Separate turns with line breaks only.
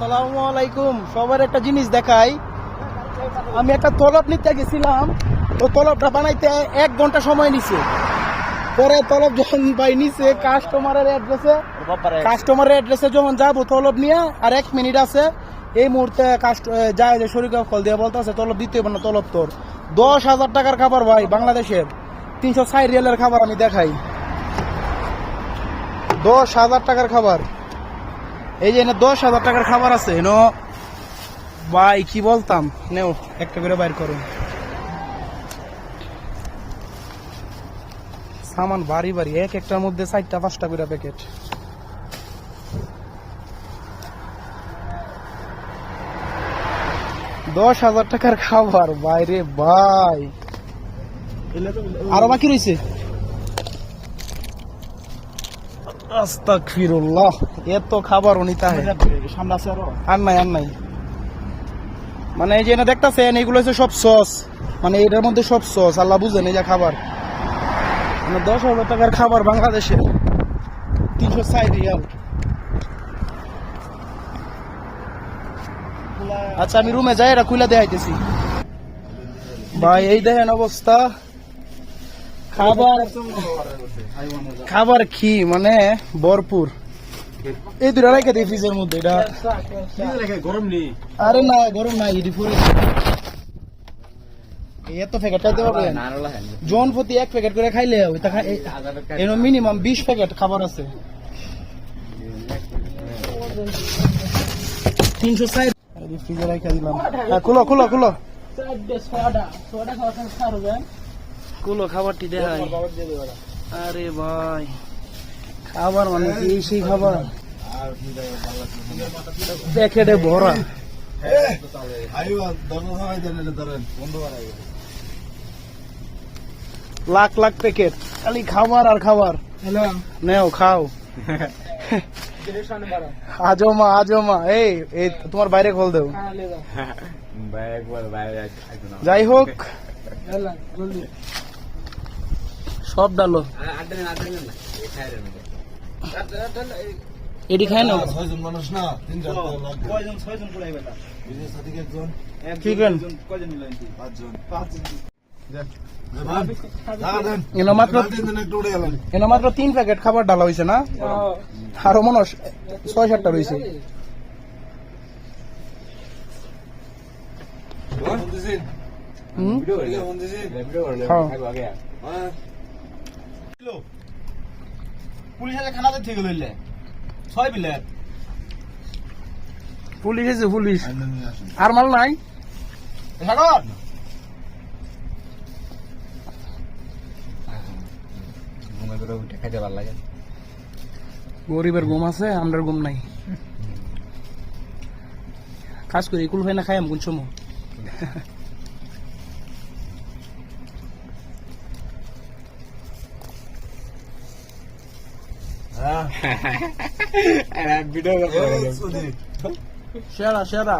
আসসালামু আলাইকুম। সবার একটা জিনিস দেখাই। আমি একটা তলব নিতে গেছিলাম। তো তলবটা বানাইতে এক ঘণ্টা সময় নিছে। পরে তলব যখন ভাই নিছে কাস্টমারের অ্যাড্রেসে কাস্টমারের অ্যাড্রেসে যখন যাব তলব নিয়ে আর এক মিনিট আছে। এই মুহূর্তে কাস্ট যায় যে শরীর কল দিয়ে বলতেছে তলব দিতে হবে না তলব তোর। দশ হাজার টাকার খাবার ভাই বাংলাদেশের। তিনশো ষাট রিয়ালের খাবার আমি দেখাই। দশ হাজার টাকার খাবার। এই যে দশ হাজার টাকার খাবার আছে, এনো, ভাই, কি বলতাম? নেও, একটা করে বাইর করো। সামান বাড়ি বাড়ি, এক একটার মধ্যে চারটা, পাঁচটা করে প্যাকেট দশ হাজার টাকার খাবার বাইরে ভাই। আরও বাকি রয়েছে আস্তাগফিরুল্লাহ এত খাবার অনিতা
সামনে আছে আরও?
আর নাই আর নাই। মানে এই যে না দেখতেছেন এইগুলো হচ্ছে সব সস। মানে এটার মধ্যে সব সস আল্লাহ বুঝেন এই যে খাবার। মানে দশ হাজার টাকার খাবার বাংলাদেশে। তিনশো ষাট রিয়াল। আচ্ছা আমি রুমে যাই এটা খুলে দেখাইতেছি। ভাই এই দেখেন অবস্থা। খাবার খাবার কি মানে ভরপুর। এই দুটা রেখে দিই ফ্রিজের মধ্যে, এটা
গরম নেই
আরে না, গরম নাই পরে এত জন প্রতি এক প্যাকেট করে খাইলে এর মিনিমাম বিশ প্যাকেট খাবার আছে। তিনশো ষাট ফ্রিজে রেখে দিলাম। হ্যাঁ খুলো খুলো খুলো। খুলো খাবারটি দেখাই আরে ভাই। খাবার মানে কি? এই সেই খাবার? প্যাকেটে ভরা। লাখ লাখ প্যাকেট। খালি খাবার আর খাবার। নেও খাও। আজমা আজমা। এই এই তোমার বাইরে খোল দেও। যাই হোক। সব ডালো। এটি খায় না?
ছয়জন মানুষ না তিনজন।
কয়জন ছয়জন পুরাই বেটা?
একজন।
চিকেন
কয়জন পাঁচজন।
পাঁচজন। মাত্র তিন প্যাকেট খাবার ডালা হয়েছে না? আরও মনে ছয় সাতটা রয়েছে হ্যাঁ।
পুলিশ ছয় বিলেট
পুলিশ আর মাল নাই?
সাগর
গরিবের ঘুম আছে আমরা ঘুম নাই। কাজ করি কুল ভাই না খাই আমি কোন সময় সেরা সেরা